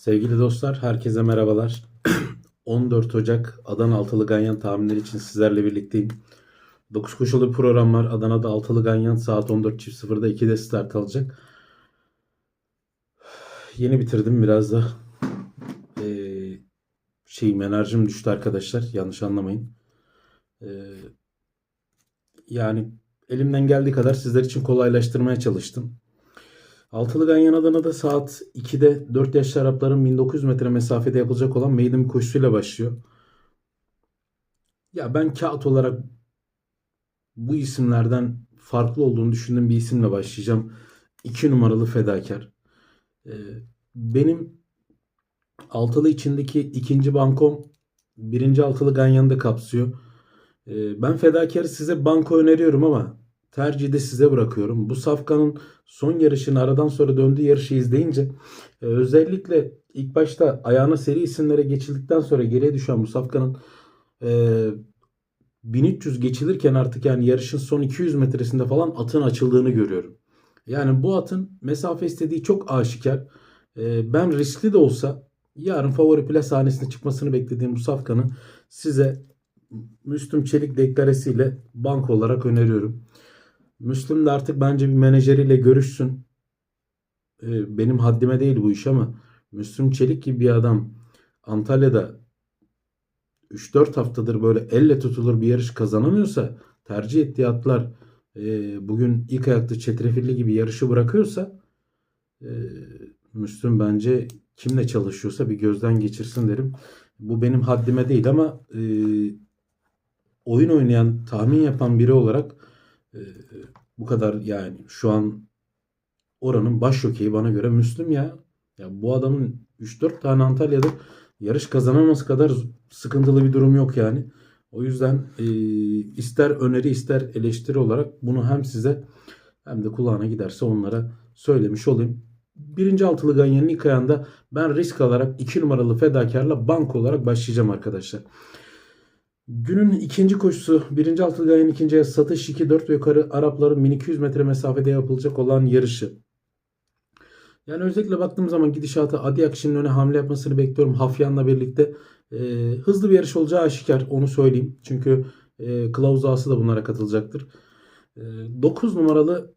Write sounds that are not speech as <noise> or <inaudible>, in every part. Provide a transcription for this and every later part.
Sevgili dostlar, herkese merhabalar. <clears throat> 14 Ocak Adana Altılı Ganyan tahminleri için sizlerle birlikteyim. 9 koşulu program var. Adana'da Altılı Ganyan saat 14.00'da 2'de start alacak. <sighs> Yeni bitirdim biraz da eee şeyim enerjim düştü arkadaşlar. Yanlış anlamayın. Eee, yani elimden geldiği kadar sizler için kolaylaştırmaya çalıştım. Altılı Ganyan Adana'da saat 2'de 4 yaşlı Arapların 1900 metre mesafede yapılacak olan maiden koşusuyla başlıyor. Ya ben kağıt olarak bu isimlerden farklı olduğunu düşündüğüm bir isimle başlayacağım. 2 numaralı Fedakar. Ee, benim altılı içindeki ikinci bankom birinci altılı Ganyan'da kapsıyor. Ee, ben Fedakar'ı size banko öneriyorum ama tercihi de size bırakıyorum. Bu safkanın son yarışını aradan sonra döndüğü yarışı izleyince e, özellikle ilk başta ayağına seri isimlere geçildikten sonra geriye düşen bu safkanın e, 1300 geçilirken artık yani yarışın son 200 metresinde falan atın açıldığını görüyorum. Yani bu atın mesafe istediği çok aşikar. E, ben riskli de olsa yarın favori plas sahnesine çıkmasını beklediğim bu safkanı size Müslüm Çelik deklaresiyle bank olarak öneriyorum. Müslüm de artık bence bir menajeriyle görüşsün. Ee, benim haddime değil bu iş ama Müslüm Çelik gibi bir adam Antalya'da 3-4 haftadır böyle elle tutulur bir yarış kazanamıyorsa tercih ettiği atlar e, bugün ilk ayakta çetrefilli gibi yarışı bırakıyorsa e, Müslüm bence kimle çalışıyorsa bir gözden geçirsin derim. Bu benim haddime değil ama e, oyun oynayan, tahmin yapan biri olarak e, bu kadar yani şu an oranın baş jokeyi bana göre Müslüm ya. Ya bu adamın 3-4 tane Antalya'da yarış kazanamaması kadar sıkıntılı bir durum yok yani. O yüzden e, ister öneri ister eleştiri olarak bunu hem size hem de kulağına giderse onlara söylemiş olayım. Birinci altılı Ganyan'ın ilk ayağında ben risk alarak 2 numaralı fedakarla bank olarak başlayacağım arkadaşlar. Günün ikinci koşusu birinci altılı Ganyan ikinci ayağı satış 2-4 ve yukarı Arapların 1200 metre mesafede yapılacak olan yarışı. Yani özellikle baktığım zaman gidişata Adi Akşin'in öne hamle yapmasını bekliyorum. Hafyan'la birlikte e, hızlı bir yarış olacağı aşikar onu söyleyeyim. Çünkü e, Kılavuz Ağası da bunlara katılacaktır. E, 9 numaralı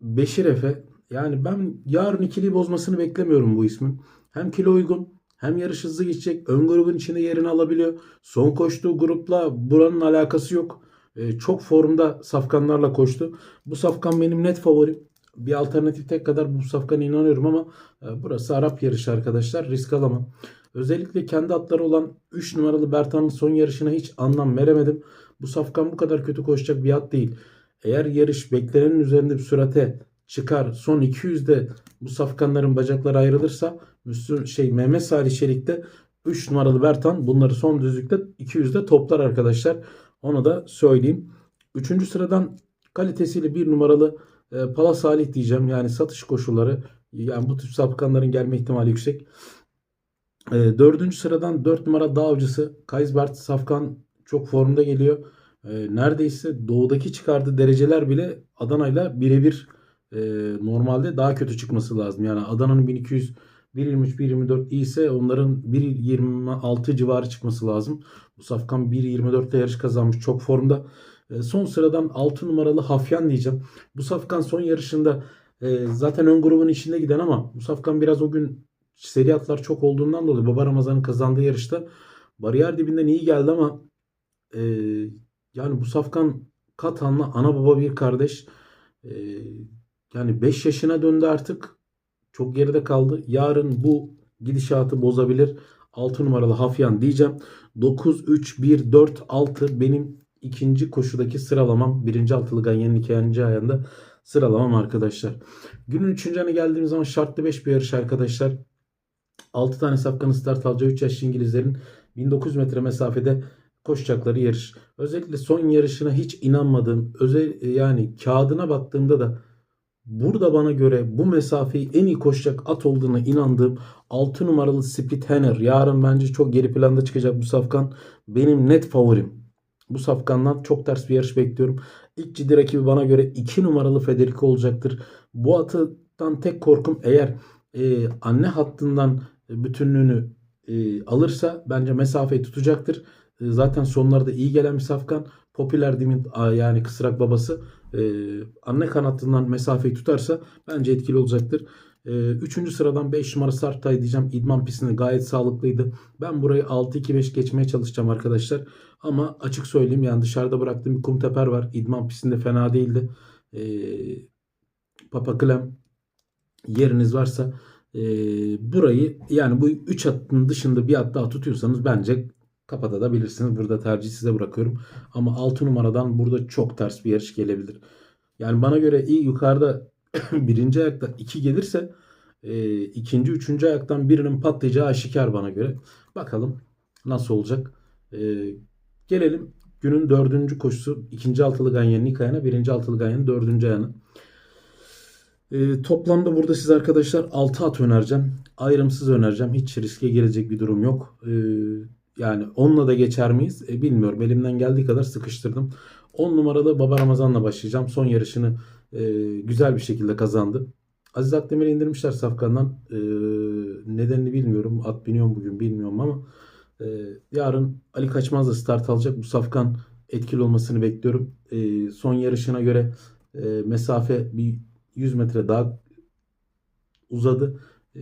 Beşir Efe. Yani ben yarın ikiliyi bozmasını beklemiyorum bu ismin. Hem kilo uygun hem yarış hızlı geçecek. Ön grubun içinde yerini alabiliyor. Son koştuğu grupla buranın alakası yok. E, çok formda safkanlarla koştu. Bu safkan benim net favorim. Bir alternatif tek kadar bu safkana inanıyorum ama e, burası Arap yarışı arkadaşlar. Risk alamam. Özellikle kendi atları olan 3 numaralı Bertan'ın son yarışına hiç anlam veremedim. Bu safkan bu kadar kötü koşacak bir at değil. Eğer yarış beklenenin üzerinde bir sürate çıkar son 200'de bu safkanların bacakları ayrılırsa Müslüm şey Mehmet Salih Çelik'te 3 numaralı Bertan bunları son düzlükte 200'de toplar arkadaşlar. Onu da söyleyeyim. 3. sıradan kalitesiyle 1 numaralı e, Pala Salih diyeceğim. Yani satış koşulları yani bu tip safkanların gelme ihtimali yüksek. E, 4. sıradan 4 numara dağ avcısı Kaysbert Safkan çok formda geliyor. E, neredeyse doğudaki çıkardığı dereceler bile Adana'yla birebir e, normalde daha kötü çıkması lazım. Yani Adana'nın 1200 1.23 1.24 iyiyse onların 1.26 civarı çıkması lazım. Bu Safkan 1.24'te yarış kazanmış. Çok formda. E, son sıradan 6 numaralı Hafyan diyeceğim. Bu Safkan son yarışında e, zaten ön grubun içinde giden ama bu Safkan biraz o gün seri atlar çok olduğundan dolayı Baba Ramazan'ın kazandığı yarışta bariyer dibinden iyi geldi ama e, yani bu Safkan Katan'la ana baba bir kardeş. E, yani 5 yaşına döndü artık. Çok geride kaldı. Yarın bu gidişatı bozabilir. 6 numaralı Hafyan diyeceğim. 9, 3, 1, 4, 6 benim ikinci koşudaki sıralamam. Birinci altılı Ganyan'ın ikinci ayağında sıralamam arkadaşlar. Günün üçüncü ayına geldiğimiz zaman şartlı 5 bir yarış arkadaşlar. 6 tane safkanın start alacağı 3 yaşlı İngilizlerin 1900 metre mesafede koşacakları yarış. Özellikle son yarışına hiç inanmadığım, özel yani kağıdına baktığımda da Burada bana göre bu mesafeyi en iyi koşacak at olduğuna inandığım 6 numaralı Speed Henner. Yarın bence çok geri planda çıkacak bu safkan. Benim net favorim. Bu safkandan çok ters bir yarış bekliyorum. İlk ciddi rakibi bana göre 2 numaralı Federico olacaktır. Bu atından tek korkum eğer e, anne hattından bütünlüğünü e, alırsa bence mesafeyi tutacaktır. E, zaten sonlarda iyi gelen bir safkan. Popüler Dim'in a, yani kısrak babası e, anne kanatından mesafeyi tutarsa bence etkili olacaktır. E, üçüncü sıradan 5 numara Sartay diyeceğim. İdman pistinde gayet sağlıklıydı. Ben burayı 6-2-5 geçmeye çalışacağım arkadaşlar. Ama açık söyleyeyim yani dışarıda bıraktığım bir kum teper var. İdman pistinde fena değildi. E, Papa Clem yeriniz varsa e, burayı yani bu 3 hattın dışında bir hat daha tutuyorsanız bence kapatabilirsiniz. Burada tercih size bırakıyorum. Ama 6 numaradan burada çok ters bir yarış gelebilir. Yani bana göre iyi yukarıda <coughs> birinci ayakta 2 gelirse e, ikinci, üçüncü ayaktan birinin patlayacağı aşikar bana göre. Bakalım nasıl olacak. E, gelelim günün dördüncü koşusu. ikinci altılı ganyanın ilk birinci altılı ganyanın dördüncü ayağına. E, toplamda burada siz arkadaşlar 6 at önereceğim. Ayrımsız önereceğim. Hiç riske girecek bir durum yok. E, yani onunla da geçer miyiz? E, bilmiyorum. Elimden geldiği kadar sıkıştırdım. 10 numarada Baba Ramazan'la başlayacağım. Son yarışını e, güzel bir şekilde kazandı. Aziz Akdemir'i indirmişler Safkan'dan. E, nedenini bilmiyorum. At biniyorum bugün bilmiyorum ama e, yarın Ali Kaçmaz da start alacak. Bu Safkan etkili olmasını bekliyorum. E, son yarışına göre e, mesafe bir 100 metre daha uzadı. E,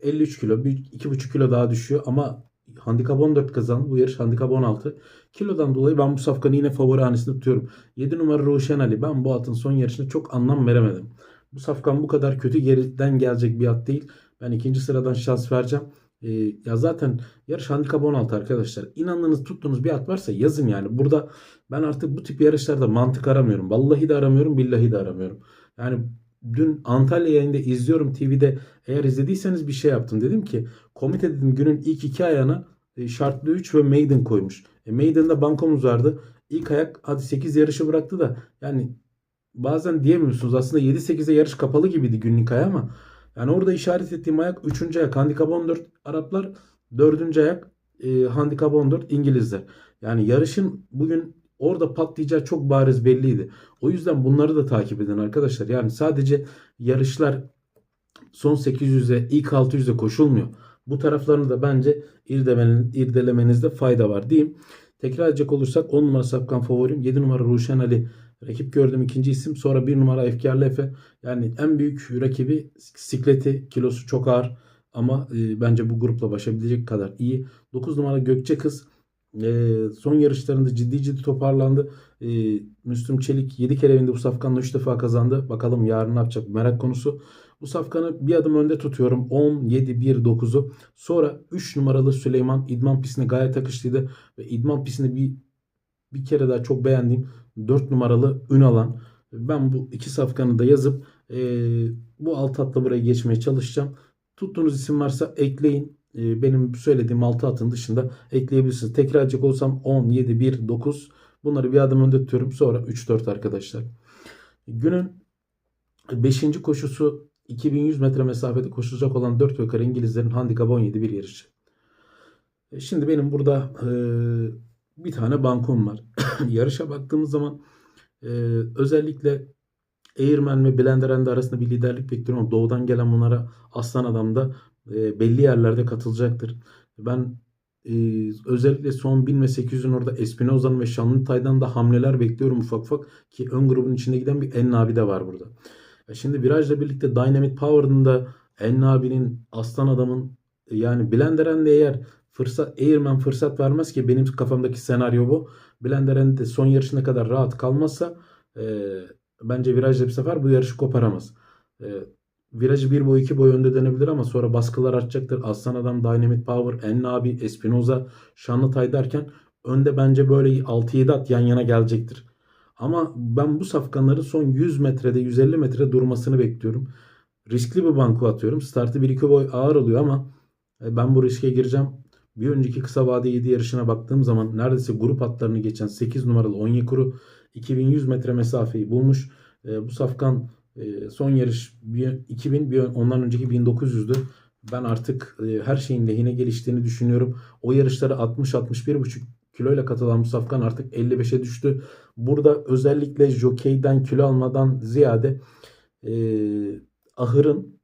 53 kilo, bir 2,5 kilo daha düşüyor ama handikap 14 kazandı. Bu yarış handikap 16. Kilodan dolayı ben bu safkanı yine favori hanesinde tutuyorum. 7 numara Ruşen Ali. Ben bu atın son yarışına çok anlam veremedim. Bu safkan bu kadar kötü geriden gelecek bir at değil. Ben ikinci sıradan şans vereceğim. Ee, ya zaten yarış handikap 16 arkadaşlar. İnandığınız tuttuğunuz bir at varsa yazın yani. Burada ben artık bu tip yarışlarda mantık aramıyorum. Vallahi de aramıyorum, billahi de aramıyorum. Yani dün Antalya yayında izliyorum TV'de. Eğer izlediyseniz bir şey yaptım. Dedim ki komite dedim günün ilk iki ayağına e, şartlı 3 ve maiden koymuş. E, maiden'da bankomuz vardı. İlk ayak hadi 8 yarışı bıraktı da yani bazen diyemiyorsunuz. Aslında 7-8'e yarış kapalı gibiydi günlük ay ama yani orada işaret ettiğim ayak 3. ayak handikap 14 Araplar 4. ayak e, handikap 14 İngilizler. Yani yarışın bugün orada patlayacağı çok bariz belliydi. O yüzden bunları da takip edin arkadaşlar. Yani sadece yarışlar son 800'e ilk 600'e koşulmuyor. Bu taraflarını da bence irdelemenizde fayda var diyeyim. Tekrar edecek olursak 10 numara Safkan favorim. 7 numara Ruşen Ali rakip gördüm ikinci isim. Sonra 1 numara Efkarlı Efe. Yani en büyük rakibi sikleti kilosu çok ağır. Ama e, bence bu grupla başabilecek kadar iyi. 9 numara Gökçe Kız. E, son yarışlarında ciddi ciddi toparlandı. E, Müslüm Çelik 7 kere evinde bu safkanla 3 defa kazandı. Bakalım yarın ne yapacak merak konusu. Bu safkanı bir adım önde tutuyorum. 10, 7, 1, 9'u. Sonra 3 numaralı Süleyman idman pistine gayet akışlıydı. Ve idman pistinde bir bir kere daha çok beğendiğim 4 numaralı Ünalan. Ben bu iki safkanı da yazıp e, bu alt atla buraya geçmeye çalışacağım. Tuttuğunuz isim varsa ekleyin. E, benim söylediğim altı atın dışında ekleyebilirsiniz. Tekrar olsam 10, 7, 1, 9. Bunları bir adım önde tutuyorum. Sonra 3, 4 arkadaşlar. Günün 5. koşusu 2100 metre mesafede koşulacak olan 4 yukarı İngilizlerin handikap 17 bir yarışı. E, şimdi benim burada e, bir tane bankom var. <coughs> Yarışa baktığımız zaman e, özellikle Eğirmen ve Blenderend arasında bir liderlik bekliyorum. Doğudan gelen bunlara Aslan Adam da e, belli yerlerde katılacaktır. Ben e, özellikle son 1000 ve 800'ün orada Espinoza'nın ve Şanlıtay'dan da hamleler bekliyorum ufak ufak ki ön grubun içinde giden bir Ennabi de var burada. E şimdi virajla birlikte Dynamite Power'ın da Ennabi'nin Aslan Adam'ın yani Blenderend de eğer fırsat Airman fırsat vermez ki benim kafamdaki senaryo bu. Blenderend de son yarışına kadar rahat kalmazsa e, bence virajda bir sefer bu yarışı koparamaz. E, virajı bir boy iki boy önde dönebilir ama sonra baskılar artacaktır. Aslan Adam, Dynamite Power, Ennabi, Espinoza, Şanlıtay derken önde bence böyle 6-7 at yan yana gelecektir. Ama ben bu safkanların son 100 metrede 150 metre durmasını bekliyorum. Riskli bir banko atıyorum. Startı 1-2 boy ağır oluyor ama e, ben bu riske gireceğim. Bir önceki kısa vade 7 yarışına baktığım zaman neredeyse grup atlarını geçen 8 numaralı Onyekuru 2100 metre mesafeyi bulmuş. E, bu safkan e, son yarış 2000 bir ondan önceki 1900'dü. Ben artık her şeyin lehine geliştiğini düşünüyorum. O yarışlara 60-61,5 kiloyla katılan bu safkan artık 55'e düştü. Burada özellikle jokeyden kilo almadan ziyade e, ahırın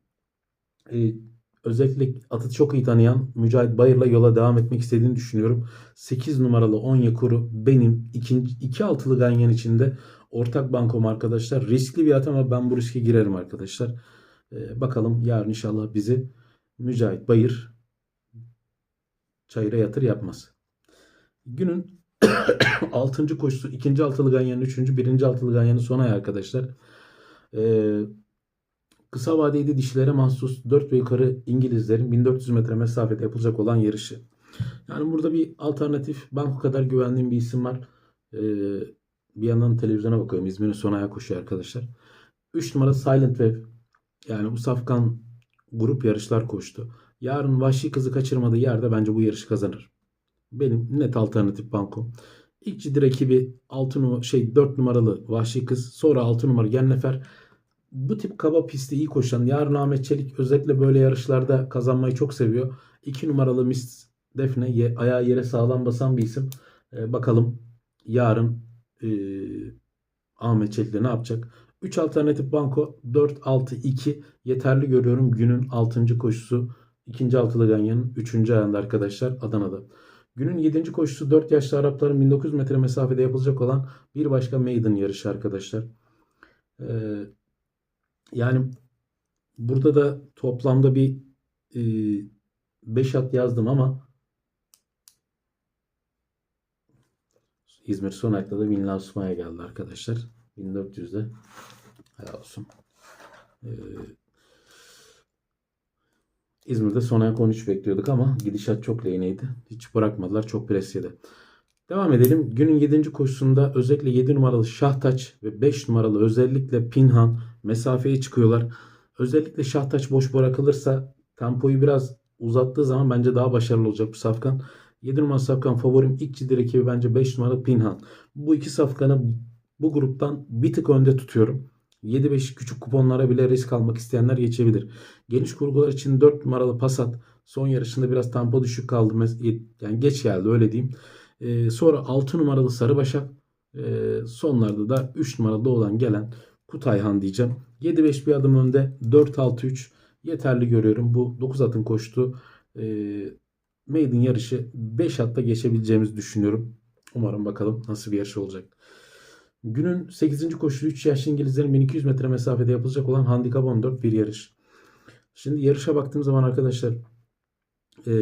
e, özellikle atı çok iyi tanıyan Mücahit Bayır'la yola devam etmek istediğini düşünüyorum. 8 numaralı Onyekuru benim ikinci, iki altılı ganyan içinde ortak bankom arkadaşlar. Riskli bir at ama ben bu riske girerim arkadaşlar. Ee, bakalım yarın inşallah bizi Mücahit Bayır çayıra yatır yapmaz. Günün <coughs> 6. koşusu 2. altılı ganyanın 3. 1. altılı ganyanın son ayı arkadaşlar. Ee, kısa vadeli dişilere mahsus 4 ve yukarı İngilizlerin 1400 metre mesafede yapılacak olan yarışı. Yani burada bir alternatif banko kadar güvendiğim bir isim var. Ee, bir yandan televizyona bakıyorum. İzmir'in son ayağı koşuyor arkadaşlar. 3 numara Silent Wave. Yani bu safkan grup yarışlar koştu. Yarın Vahşi Kızı kaçırmadığı yerde bence bu yarışı kazanır. Benim net alternatif banko. İlk ciddi rakibi 6 numara şey 4 numaralı Vahşi Kız, sonra 6 numara Gennefer. Bu tip kaba pisti iyi koşan yarın Ahmet Çelik özellikle böyle yarışlarda kazanmayı çok seviyor. 2 numaralı Mist Defne ye, ayağı yere sağlam basan bir isim. Ee, bakalım yarın e, Ahmet Çelik ne yapacak? 3 alternatif banko 4 6 2 yeterli görüyorum günün 6. koşusu. 2. altılı ganyanın 3. ayında arkadaşlar Adana'da. Günün 7. koşusu 4 yaşlı Arapların 1900 metre mesafede yapılacak olan bir başka maiden yarışı arkadaşlar. Ee, yani burada da toplamda bir 5 at yazdım ama İzmir son ayakta da Vinla Osma'ya geldi arkadaşlar. 1400'de helal olsun. Ee, İzmir'de son ayak 13 bekliyorduk ama gidişat çok leyneydi. Hiç bırakmadılar. Çok pres. Devam edelim. Günün 7. koşusunda özellikle 7 numaralı Şahtaç ve 5 numaralı özellikle Pinhan mesafeye çıkıyorlar. Özellikle Şahtaç boş bırakılırsa tempoyu biraz uzattığı zaman bence daha başarılı olacak bu safkan. 7 numaralı safkan favorim ilk ciddi rakibi bence 5 numaralı Pinhan. Bu iki safkanı bu gruptan bir tık önde tutuyorum. 7-5 küçük kuponlara bile risk almak isteyenler geçebilir. Geniş kurgular için 4 numaralı Passat son yarışında biraz tempo düşük kaldı. Yani geç geldi öyle diyeyim. Ee, sonra 6 numaralı Sarıbaşak. Ee, sonlarda da 3 numaralı olan gelen Kutayhan diyeceğim. 7-5 bir adım önde. 4-6-3 yeterli görüyorum. Bu 9 atın koştu. Ee, Maiden yarışı 5 atta geçebileceğimizi düşünüyorum. Umarım bakalım nasıl bir yarış olacak. Günün 8. koşusu 3 yaşlı İngilizlerin 1200 metre mesafede yapılacak olan handikap 14 bir yarış. Şimdi yarışa baktığım zaman arkadaşlar e,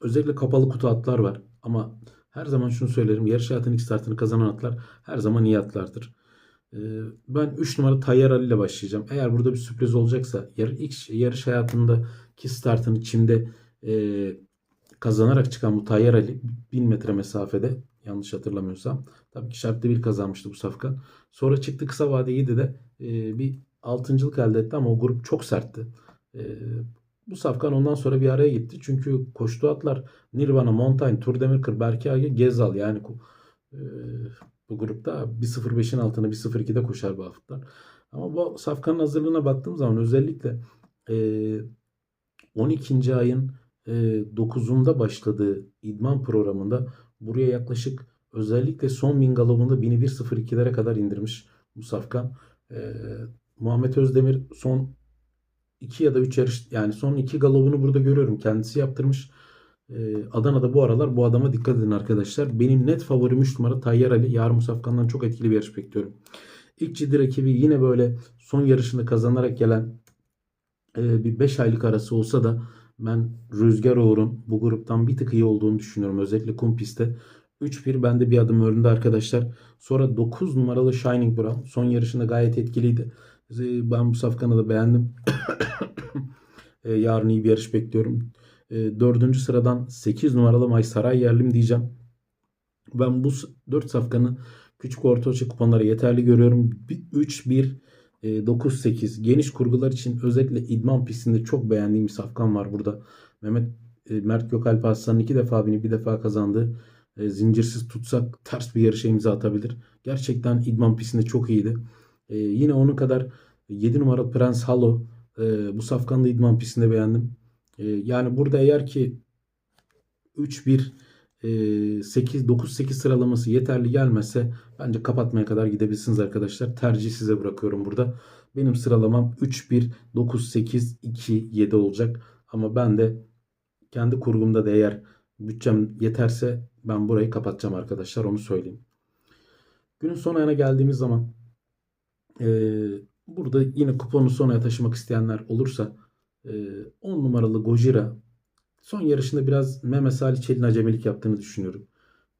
özellikle kapalı kutu atlar var. Ama her zaman şunu söylerim. Yarış hayatının ilk startını kazanan atlar her zaman iyi atlardır. E, ben 3 numara Tayyar Ali ile başlayacağım. Eğer burada bir sürpriz olacaksa yar, ilk yarış hayatındaki startını çimde e, kazanarak çıkan bu Tayyar Ali 1000 metre mesafede yanlış hatırlamıyorsam. Tabii ki şartlı bir kazanmıştı bu safkan. Sonra çıktı kısa vade 7'de e, bir altıncılık elde etti ama o grup çok sertti. E, bu safkan ondan sonra bir araya gitti. Çünkü koştu atlar Nirvana, Montaigne, Tur Demirkır, Berke Age, Gezal yani e, bu grupta 1.05'in altına 1.02'de koşar bu haftalar. Ama bu safkanın hazırlığına baktığım zaman özellikle e, 12. ayın 9'unda başladığı idman programında buraya yaklaşık özellikle son bin galobunda 1102'lere kadar indirmiş bu safkan. E, Muhammed Özdemir son 2 ya da 3 yarış yani son 2 galobunu burada görüyorum. Kendisi yaptırmış. E, Adana'da bu aralar bu adama dikkat edin arkadaşlar. Benim net favorim 3 numara Tayyar Ali. Yarın bu safkandan çok etkili bir yarış bekliyorum. İlk ciddi rakibi yine böyle son yarışını kazanarak gelen e, bir 5 aylık arası olsa da ben Rüzgar Uğur'un bu gruptan bir tık iyi olduğunu düşünüyorum. Özellikle kum pistte. 3-1 bende bir adım önünde arkadaşlar. Sonra 9 numaralı Shining Brown. Son yarışında gayet etkiliydi. Ben bu safkanı da beğendim. <coughs> E, yarın iyi bir yarış bekliyorum. E, dördüncü sıradan 8 numaralı May Saray Yerlim diyeceğim. Ben bu 4 safkanı küçük orta ölçek kuponlara yeterli görüyorum. 3-1 9-8 geniş kurgular için özellikle idman pistinde çok beğendiğim bir safkan var burada. Mehmet e, Mert Gökalp Aslan'ın iki defa binip bir defa kazandı. E, zincirsiz tutsak ters bir yarışa imza atabilir. Gerçekten idman pistinde çok iyiydi. E, yine onun kadar 7 numaralı Prens Halo bu safkanı da idman pistinde beğendim. Yani burada eğer ki 3-1 8 9 8 sıralaması yeterli gelmezse bence kapatmaya kadar gidebilirsiniz arkadaşlar. Tercih size bırakıyorum burada. Benim sıralamam 3 1 9 8 2 7 olacak. Ama ben de kendi kurgumda da eğer bütçem yeterse ben burayı kapatacağım arkadaşlar onu söyleyeyim. Günün son ayına geldiğimiz zaman ee, burada yine kuponu sonraya taşımak isteyenler olursa e, 10 numaralı Gojira son yarışında biraz Mehmet Salih Çelik'in acemelik yaptığını düşünüyorum.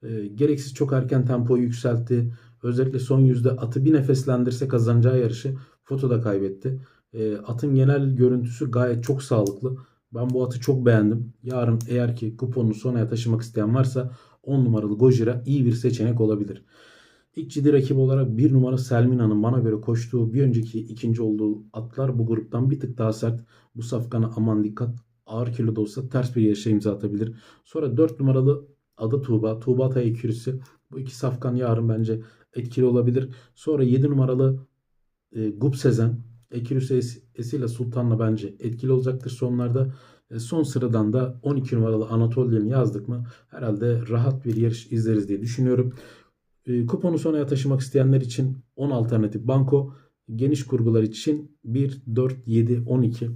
E, gereksiz çok erken tempoyu yükseltti. Özellikle son yüzde atı bir nefeslendirse kazanacağı yarışı fotoda kaybetti. E, atın genel görüntüsü gayet çok sağlıklı. Ben bu atı çok beğendim. Yarın eğer ki kuponunu sonraya taşımak isteyen varsa 10 numaralı Gojira iyi bir seçenek olabilir. İlk ciddi rakip olarak bir numara Selmina'nın bana göre koştuğu bir önceki ikinci olduğu atlar bu gruptan bir tık daha sert. Bu safkana aman dikkat. Ağır kilo da olsa ters bir yarışa imza atabilir. Sonra 4 numaralı adı Tuğba. Tuğba Tay ikilisi. Bu iki safkan yarın bence etkili olabilir. Sonra 7 numaralı e, Gup Sezen. Ekilüsü Es- Esila Sultan'la bence etkili olacaktır sonlarda. E, son sıradan da 12 numaralı Anatolia'nı yazdık mı herhalde rahat bir yarış izleriz diye düşünüyorum. E, kuponu sonraya taşımak isteyenler için 10 alternatif banko. Geniş kurgular için 1, 4, 7, 12.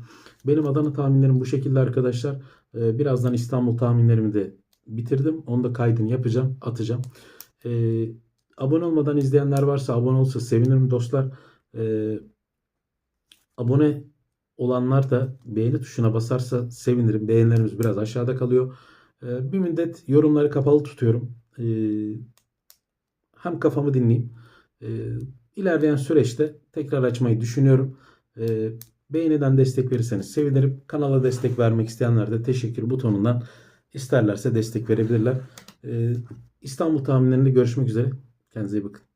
Benim Adana tahminlerim bu şekilde arkadaşlar. E, birazdan İstanbul tahminlerimi de bitirdim. Onu da kaydını yapacağım, atacağım. E, abone olmadan izleyenler varsa abone olsa sevinirim dostlar. E, abone olanlar da beğeni tuşuna basarsa sevinirim. Beğenilerimiz biraz aşağıda kalıyor. E, bir müddet yorumları kapalı tutuyorum. E, hem kafamı dinleyeyim. E, ilerleyen süreçte tekrar açmayı düşünüyorum. E, beğeniden destek verirseniz sevinirim. Kanala destek vermek isteyenler de teşekkür butonundan isterlerse destek verebilirler. E, İstanbul tahminlerinde görüşmek üzere. Kendinize iyi bakın.